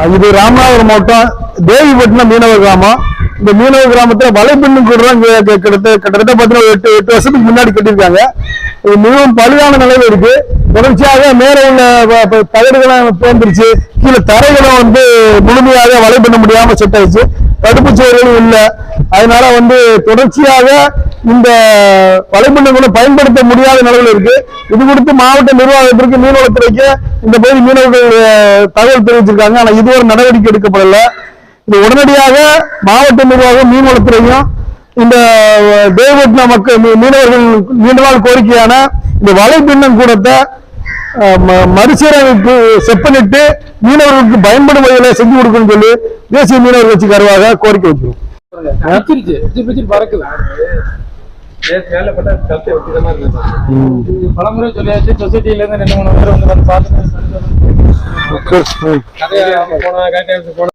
இது ராமநாதபுரம் மாவட்டம் தேவிப்பட்டினம் மீனவ கிராமம். இந்த மீனவ கிராமத்துல வலைப்பின்னு கூட கிட்டத்தட்ட கிட்டத்தட்ட பார்த்தீங்கன்னா எட்டு எட்டு வருஷத்துக்கு முன்னாடி கட்டியிருக்காங்க. இது மிகவும் பழுதான நிலையில இருக்கு. தொடர்ச்சியாக மேல உள்ள வ- தோன்றுச்சு கீழே தரைகளும் வந்து முழுமையாக வலை பண்ண முடியாம செட் ஆயிடுச்சு தடுப்பு சுவர்களும் இல்லை. அதனால வந்து தொடர்ச்சியாக இந்த வலைப்பின்னங்களும் பயன்படுத்த முடியாத நிலவில் இருக்கு. இது குறித்து மாவட்ட நிர்வாகத்திற்கு மீனவத்துறைக்கு இந்த பகுதி மீனவர்கள் தகவல் தெரிவிச்சிருக்காங்க. ஆனால் இதுவரை நடவடிக்கை எடுக்கப்படல. இது உடனடியாக மாவட்ட நிர்வாகம் மீன்வளத்துறையும் இந்த அஹ், தேவபட்டின மக்கள் மீனவர்கள் நீண்ட நாள் கோரிக்கையான இந்த வலைப்பின்னம் கூடத்தை மறுசீரமைப்பு செப்பனிட்டு மீனவர்களுக்கு பயன்படும் வகையில செஞ்சு கொடுக்கணும்னு சொல்லி தேசிய மீனவர் கட்சி கருவாக கோரிக்கை வைக்கிறோம். பலமுறை சொல்லியாச்சு சொசைட்டில இருந்து ரெண்டு மூணு பேர் வந்து கேட்டேன் போனா